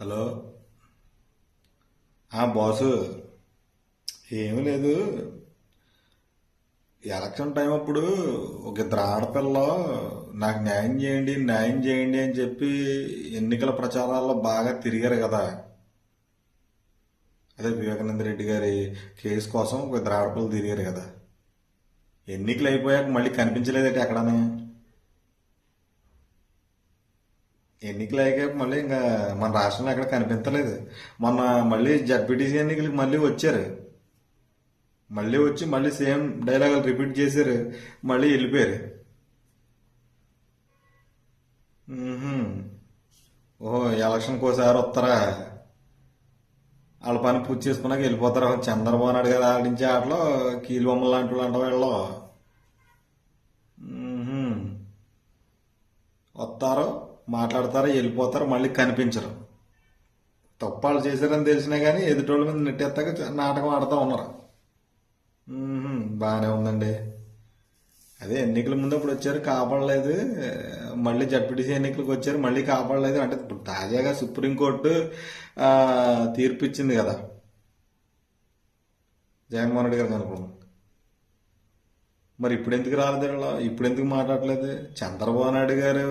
Hello? ఆ boss. ఏమీ లేదు. ఎలక్షన్ టైం అప్పుడు ఒక ఇద్దరు ఆడపిల్ల నాకు న్యాయం చేయండి న్యాయం చేయండి అని చెప్పి ఎన్నికల ప్రచారాల్లో బాగా తిరిగారు కదా. అదే వివేకానంద రెడ్డి గారి కేసు కోసం ఒక ఇద్దరు ఆడపిల్లలు తిరిగారు కదా. ఎన్నికలు అయిపోయాక మళ్ళీ కనిపించలేదట ఎక్కడనే? ఎన్నికలు అయ్యాక మళ్ళీ ఇంకా మన రాష్ట్రంలో ఎక్కడ కనిపించలేదు. మొన్న మళ్ళీ జడ్పీటీసీ ఎన్నికలకి మళ్ళీ వచ్చారు. మళ్ళీ వచ్చి మళ్ళీ సేమ్ డైలాగులు రిపీట్ చేశారు. మళ్ళీ వెళ్ళిపోయారు. ఓహో ఎలక్షన్కి ఒకసారి వస్తారా? వాళ్ళ పని పూర్తి చేసుకున్నాక వెళ్ళిపోతారు? చంద్రబాబు నాయుడు గారు ఆడించే ఆటలో కీలు బొమ్మలు లాంటి వాళ్ళు అంట వీళ్ళు? వస్తారు. మాట్లాడతారు వెళ్ళిపోతారు మళ్ళీ కనిపించరు. తప్పాలు చేశారని తెలిసినా కానీ ఎదుటోళ్ళ మీద నెట్టేస్తాక నాటకం ఆడుతూ ఉన్నారు. బాగానే ఉందండి. అదే ఎన్నికల ముందు అప్పుడు వచ్చారు కాపాడలేదు. మళ్ళీ జడ్పీటీసీ ఎన్నికలకు వచ్చారు మళ్ళీ కాపాడలేదు. అంటే ఇప్పుడు తాజాగా సుప్రీంకోర్టు ఆ, తీర్పు ఇచ్చింది కదా. జగన్మోహన్ రెడ్డి గారు అనుకున్నాం మరి ఇప్పుడు ఎందుకు రాలేదు ఇప్పుడు ఎందుకు మాట్లాడలేదు? చంద్రబాబు నాయుడు గారు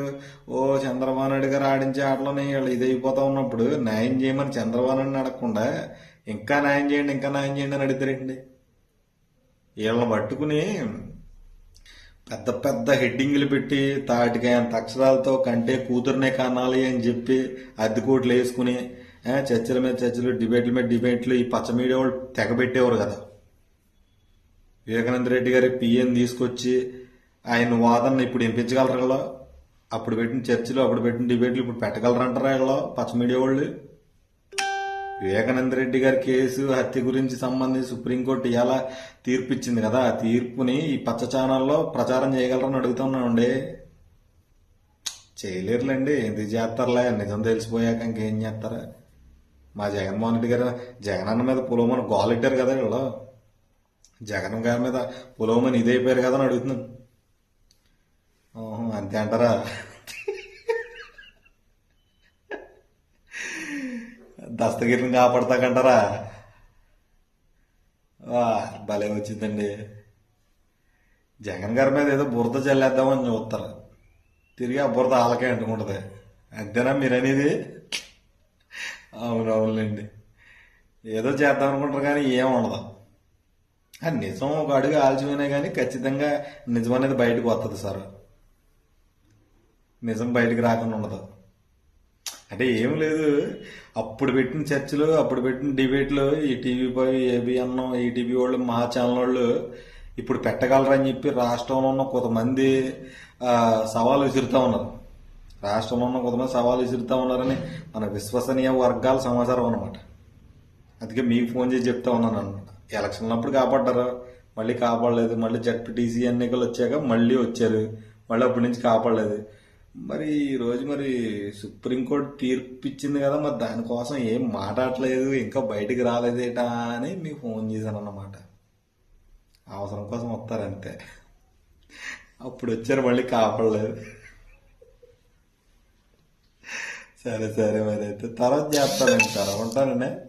ఓ చంద్రబాబు నాయుడు గారు ఆడించే ఆటలోనే వీళ్ళు ఇది అయిపోతా ఉన్నప్పుడు న్యాయం చేయమని చంద్రబాబు నాయుడు అడగకుండా ఇంకా న్యాయం చేయండి ఇంకా న్యాయం చేయండి అని అడుగుతారండి వీళ్ళని పట్టుకుని పెద్ద పెద్ద హెడ్డింగ్లు పెట్టి తాటికి అంత అక్షరాలతో కంటే కూతురునే కనాలి అని చెప్పి అద్దె కోట్లు వేసుకుని చర్చల మీద చర్చలు డిబేట్ల మీద డిబేట్లు ఈ పచ్చ మీడియా వాళ్ళు తెగబెట్టేవారు కదా. వివేకానంద రెడ్డి గారి పిఎన్ తీసుకొచ్చి ఆయన వాదన ఇప్పుడు వినిపించగలరు కదా అప్పుడు పెట్టిన చర్చలు అప్పుడు పెట్టిన డిబేట్లు ఇప్పుడు పెట్టగలరంటారా వీళ్ళు పచ్చ మీడియా వాళ్ళు? వివేకానంద రెడ్డి గారి కేసు హత్య గురించి సంబంధించి సుప్రీంకోర్టు ఎలా తీర్పు ఇచ్చింది కదా? ఆ తీర్పుని ఈ పచ్చ ఛానల్లో ప్రచారం చేయగలరని అడుగుతున్నామండి చేయలేరులేండి. ఎందుకు చేస్తారులే? నిజం తెలిసిపోయాక ఇంకేం చేస్తారా? మా జగన్మోహన్ రెడ్డి గారు జగనన్న మీద పులోమని గోలెట్టారు కదా వీళ్ళు. జగన్ గారి మీద పులోమని ఇదైపోయారు కదా అని అడుగుతున్నాను. అంతే అంటారా? దస్తగిరిని కాపాడతాకంటారా? భలే వచ్చిందండి. జగన్ గారి మీద ఏదో బురద చల్లేద్దామని చూస్తారు. తిరిగి ఆ బురద ఆలకే అంటుకుంటుంది. అంతేనా మీరు అనేది అవునవునులేండి. ఏదో చేద్దాం అనుకుంటారు కానీ ఏం ఉండదు. నిజం ఒక అడుగు ఆలస్యమైనా కానీ ఖచ్చితంగా నిజం అనేది బయటకు వస్తుంది సార్. నిజం బయటకు రాకుండా ఉండదు. అంటే ఏం లేదు. అప్పుడు పెట్టిన చర్చలు అప్పుడు పెట్టిన డిబేట్లు ఈ టీవీ పై ఏబిఎన్ ఈటీవీ వాళ్ళు మహా ఛానల్ వాళ్ళు ఇప్పుడు పెట్టగలరని చెప్పి రాష్ట్రంలో ఉన్న కొంతమంది సవాలు విసురుతూ ఉన్నారు. రాష్ట్రంలో ఉన్న కొంతమంది సవాలు విసురుతూ ఉన్నారని మన విశ్వసనీయ వర్గాల సమాచారం అన్నమాట. అందుకే మీకు ఫోన్ చేసి చెప్తా ఉన్నాను అనమాట ఎలక్షన్లు ఉన్నప్పుడు కాపాడ్డారు. మళ్ళీ కాపాడలేదు. మళ్ళీ జడ్పీటీసీ ఎన్నికలు వచ్చాక మళ్ళీ వచ్చారు. మళ్ళీ అప్పటి నుంచి కాపాడలేదు. మరి ఈరోజు మరి సుప్రీంకోర్టు తీర్పు ఇచ్చింది కదా మరి దానికోసం ఏం మాట్లాడలేదు ఇంకా బయటికి రాలేదేటా అని మీకు ఫోన్ చేశాను అన్నమాట అవసరం కోసం వస్తారు అంతే అప్పుడు వచ్చారు మళ్ళీ కాపాడలేదు. సరే సరే మరి అయితే తర్వాత చేస్తానండి తర్వాత ఉంటానండి